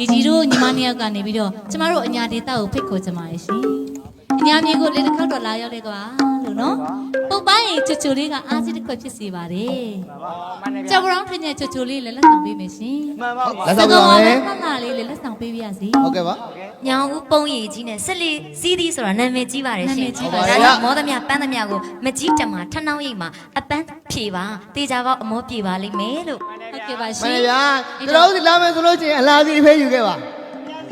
ဒီကြီးတို့ညီမနှစ်ယောက်ကနေပြီးတော့ကျမတို့အညာဒေတာကိုဖိတ်ခေါ်ကြပါရရှင် အညာမြေကိုလေတစ်ခေါက်တော့လာရောက်လေကွာလို့နော်ပုတ်ပိုင်းချွတ်ချွတ်လေးကအားစီတစ်ခွက်ဖြစ်စေပါတယ်ကြောက်ရောင်းထင်တဲ့ချွတ်ချွတ်လေးလည်းလက်ဆောင်ပေးမယ်ရှင်မှန်ပါပါလက်ဆောင်ပေးပါမယ်စကားလေးလည်းလက်ဆောင်ပေးပါရစေဟုတ်ကဲ့ပါညောင်ဦးပုံရည်ကြီးနဲ့ဆက်လီစီးသည်ဆိုတာနာမည်ကြီးပါတယ်ရှင်နာမည်ကြီးပါဒါကြောင့်မောသမြပန်းသမြကိုမကြီးတမှာထနှောင်းရိပ်မှာအပန်းဖြေပါတေချာပေါက်အမောပြေပါလိမ့်မယ်လို့ဟုတ်ကဲ့ပါမှရှင်န်ပါဗျာကျွန်တော်တို့ဒီလာမယ်ဆိုလို့ချင်းအလားစီတစ်ဖေးယူခဲ့ပါ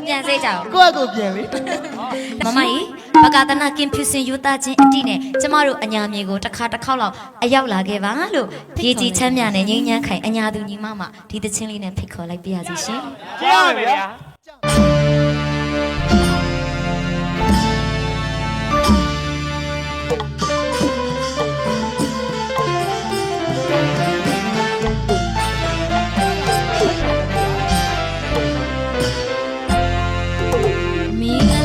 ပြန်စေးကြအောင်ကိုယ့်အကိုပြင်လေမမကြီး ဘကာတနာကင်ဖြူစင်ယူသားချင်းအတိနဲ့ကျမတို့အညာမြေကိုတစ်ခါတစ်ခေါက်လောက်အရောက်လာခဲ့ပါလို့ရေကြီးချမ်းမြနဲ့ငိမ့်ညမ်းခိုင်အညာသူညီမမဒီသချင်းလေးနဲ့ဖိတ်ခေါ်လိုက်ပြရစီရှင်ကြောက်ဗျာမင်္